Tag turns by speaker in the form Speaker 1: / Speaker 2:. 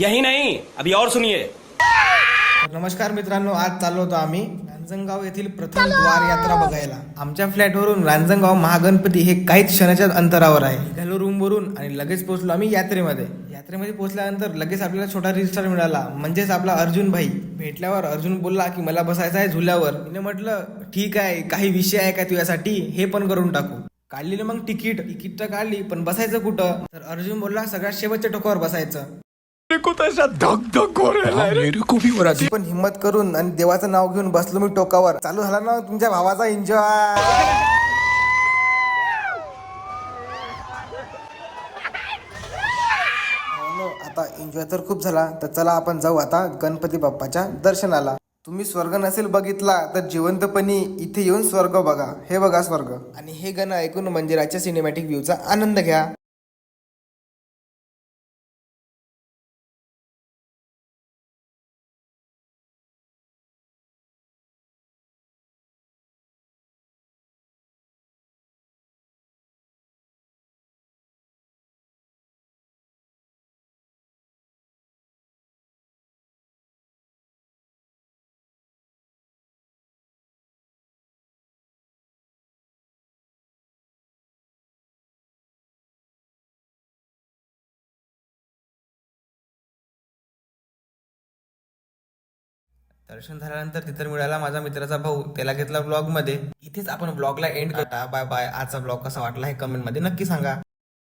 Speaker 1: यही नाही। अभी और सुनिए।
Speaker 2: नमस्कार मित्रांनो आज चाललो होतो आम्ही रांजणगाव येथील प्रथम द्वार यात्रा बघायला. आमच्या फ्लॅटवरून रांजणगाव महागणपती हे काहीच क्षणाच्या अंतरावर आहे. निघालो रूमवरून आणि लगेच पोहोचलो आम्ही यात्रेमध्ये. यात्रेमध्ये पोहोचल्यानंतर लगेच आपल्याला छोटा रजिस्टर मिळाला. म्हणजेच आपला अर्जुन भाई. भेटल्यावर अर्जुन बोलला की मला बसायचं आहे झुल्यावर. मी म्हटलं ठीक आहे काही विषय आहे का तुझ्यासाठी? हे पण करून टाकू. काढली ना मग तिकीट. तिकीट तर काढली पण बसायचं कुठं? तर अर्जुन बोलला सगळ्यात शेवटच्या टोकावर बसायचं. मी पण हिम्मत करून आणि देवाचं नाव घेऊन बसलो मी टोकावर. चालू झाला ना तुमच्या भावाचा एन्जॉय आता एन्जॉय तर खूप झाला. तर चला आपण जाऊ आता गणपती बाप्पाच्या दर्शनाला. तुम्ही स्वर्ग नसेल बघितला तर जिवंतपणी इथे येऊन स्वर्ग बघा. हे बघा स्वर्ग. आणि हे गाणं ऐकून मंदिराच्या सिनेमॅटिक व्ह्यूचा आनंद घ्या. दर्शन झाल्यानंतर तिथं मिळाला माझा मित्राचा भाऊ. त्याला घेतला ब्लॉगमध्ये. इथेच आपण ब्लॉगला एंड करता. बाय बाय आजचा ब्लॉग कसा वाटला हे कमेंटमध्ये नक्की सांगा.